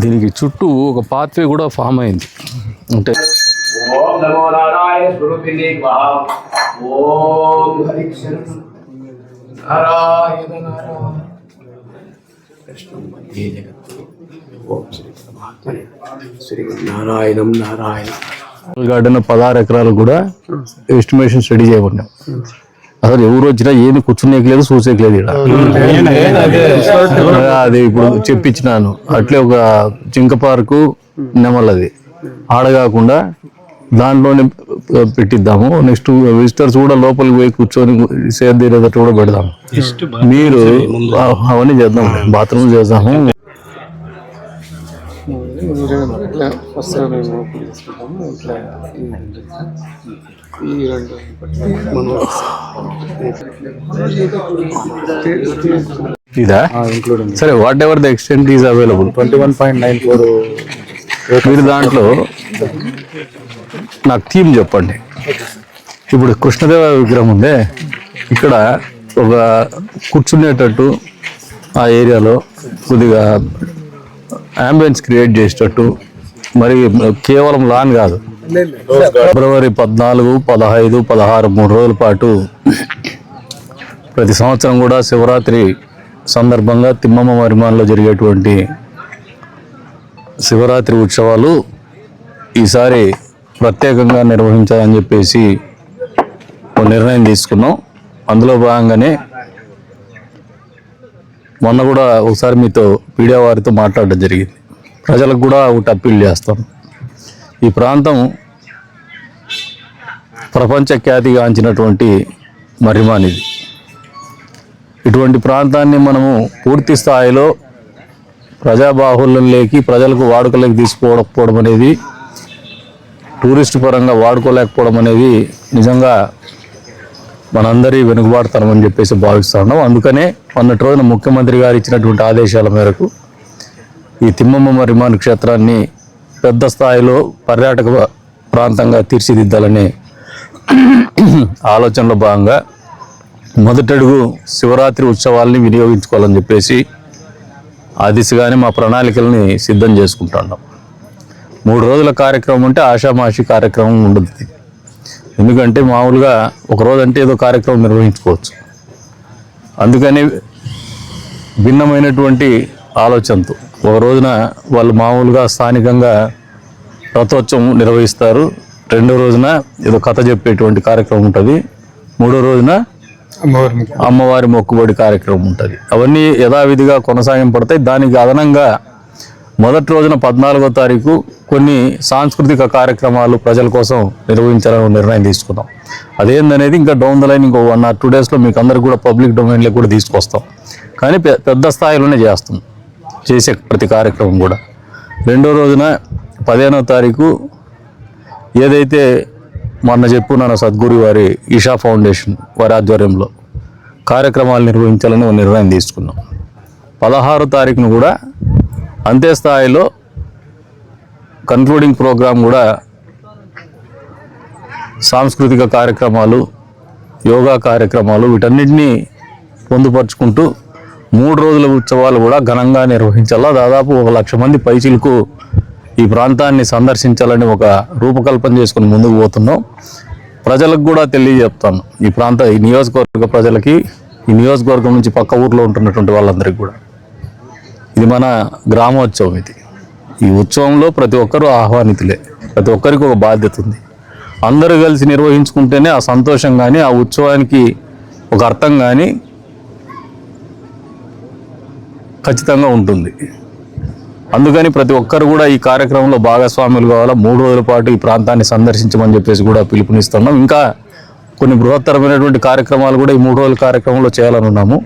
దీనికి చుట్టూ ఒక పాత్వే కూడా ఫామ్ అయింది. అంటే ఓం నమో నారాయణ స్వరూపిణి మహా ఓం హరి శరణం నారాయణ నారాయణ. కృష్ణం వందే జగత్? ఓం శ్రీ పరమాత్మనే. శ్రీ నారాయణం నారాయణ. గార్డెన్ పదహారు ఎకరాలు కూడా ఎస్టిమేషన్ స్టడీ చేయమన్నాం అసలు ఎవరు వచ్చినా లేదు చూసేకి లేదు ఈడ. అది. ఇప్పుడు చెప్పించినాను. అట్లే ఒక జింక పార్కు నెమలది ఆడ కాకుండా దాంట్లోనే పెట్టిద్దాము. నెక్స్ట్ విజిటర్స్ కూడా లోపలికి పోయి కూర్చొని సేద్యత కూడా పెడదాము. మీరు అవన్నీ చేద్దాం. బాత్రూమ్ చేద్దాము. ఇట్లా వస్త్రాలు ఓపెన్ చేసుకుంటాము ఇట్లా ఈ రెండు మనం ఇదా సరే whatever the extent is available twenty one point nine four మీరు దాంట్లో నాకు థీమ్ చెప్పండి. ఇప్పుడు కృష్ణదేవ విగ్రహం ఉందే. ఇక్కడ ఒక కూర్చునేటట్టు ఆ ఏరియాలో కొద్దిగా అంబియన్స్ క్రియేట్ చేసేటట్టు. మరి కేవలం లాన్ కాదు. ఫిబ్రవరి పద్నాలుగు పదహైదు పదహారు మూడు రోజుల పాటు ప్రతి సంవత్సరం కూడా శివరాత్రి సందర్భంగా తిమ్మమ్మ మరిమాన్లో జరిగేటువంటి శివరాత్రి ఉత్సవాలు ఈసారి ప్రత్యేకంగా నిర్వహించాలని చెప్పేసి ఒక నిర్ణయం తీసుకున్నాం. అందులో భాగంగానే మొన్న కూడా ఒకసారి మీతో మీడియా వారితో మాట్లాడడం జరిగింది. ప్రజలకు కూడా ఒకటి అప్పీల్ చేస్తాం. ఈ ప్రాంతం ప్రపంచ ఖ్యాతిగాంచినటువంటి మరిమానిది ఇటువంటి ప్రాంతాన్ని మనము పూర్తి స్థాయిలో ప్రజాబాహుల్యంలోకి ప్రజలకు వాడుకలోకి తీసుకోకపోవడం అనేది టూరిస్ట్ పరంగా వాడుకోలేకపోవడం అనేది నిజంగా మనందరి వెనుకబాటుతనం అని చెప్పేసి భావిస్తున్నాం. అందుకనే మొన్నటి రోజున ముఖ్యమంత్రి గారు ఇచ్చినటువంటి ఆదేశాల మేరకు ఈ తిమ్మమ్మ మరిమాన్ క్షేత్రాన్ని పెద్ద స్థాయిలో పర్యాటక ప్రాంతంగా తీర్చిదిద్దాలనే ఆలోచనలో భాగంగా మొదటడుగు శివరాత్రి ఉత్సవాల్ని వినియోగించుకోవాలని చెప్పేసి ఆ దిశగానే మా ప్రణాళికల్ని సిద్ధం చేసుకుంటున్నాం. మూడు రోజుల కార్యక్రమం ఉంటే ఆషామాషి కార్యక్రమం ఉండదు. ఎందుకంటే మామూలుగా ఒక రోజు అంటే ఏదో కార్యక్రమం నిర్వహించుకోవచ్చు. అందుకని భిన్నమైనటువంటి ఆలోచనతో ఒక రోజున వాళ్ళు మామూలుగా స్థానికంగా రథోత్సవం నిర్వహిస్తారు. రెండో రోజున ఏదో కథ చెప్పేటువంటి కార్యక్రమం ఉంటుంది. మూడో రోజున అమ్మవారి మొక్కుబడి. కార్యక్రమం ఉంటుంది. అవన్నీ యథావిధిగా కొనసాగింపడతాయి దానికి అదనంగా మొదటి రోజున పద్నాలుగో తారీఖు కొన్ని సాంస్కృతిక కార్యక్రమాలు ప్రజల కోసం నిర్వహించాలని నిర్ణయం తీసుకున్నాం. అదేందనేది ఇంకా డౌన్ ద లైన్ ఇంకో వన్ ఆర్ టూ డేస్లో మీకు అందరికి కూడా పబ్లిక్ డొమైన్లో కూడా తీసుకొస్తాం. కానీ పెద్ద స్థాయిలోనే చేస్తాం. చేసే ప్రతి కార్యక్రమం కూడా. రెండో రోజున పదిహేనో తారీఖు ఏదైతే మొన్న చెప్పున్నాను సద్గురు వారి ఈషా ఫౌండేషన్ వారి ఆధ్వర్యంలో కార్యక్రమాలు నిర్వహించాలని నిర్ణయం తీసుకున్నాం. పదహారో తారీఖును కూడా అంతే స్థాయిలో కన్క్లూడింగ్ ప్రోగ్రాం కూడా సాంస్కృతిక కార్యక్రమాలు యోగా కార్యక్రమాలు వీటన్నిటినీ పొందుపరుచుకుంటూ మూడు రోజుల ఉత్సవాలు కూడా ఘనంగా నిర్వహించాలా? దాదాపు ఒక లక్ష మంది పైచిలకు ఈ ప్రాంతాన్ని సందర్శించాలని ఒక రూపకల్పన చేసుకుని ముందుకు పోతున్నాం. ప్రజలకు కూడా తెలియజెప్తాను ఈ ప్రాంత ఈ నియోజకవర్గ ప్రజలకి ఈ నియోజకవర్గం నుంచి పక్క ఊర్లో ఉంటున్నటువంటి వాళ్ళందరికీ కూడా. ఇది మన గ్రామోత్సవం ఇది. ఈ ఉత్సవంలో ప్రతి ఒక్కరూ ఆహ్వానితులే. ప్రతి ఒక్కరికి ఒక బాధ్యత ఉంది. అందరూ కలిసి నిర్వహించుకుంటేనే ఆ సంతోషం కానీ ఆ ఉత్సవానికి ఒక అర్థం కానీ ఖచ్చితంగా ఉంటుంది. అందుకని ప్రతి ఒక్కరు కూడా ఈ కార్యక్రమంలో భాగస్వాములు కావాలా మూడు రోజుల పాటు ఈ ప్రాంతాన్ని సందర్శించమని చెప్పేసి కూడా పిలుపునిస్తున్నాం. ఇంకా కొన్ని బృహత్తరమైనటువంటి కార్యక్రమాలు కూడా ఈ మూడు రోజుల కార్యక్రమంలో చేయాలని ఉన్నాము.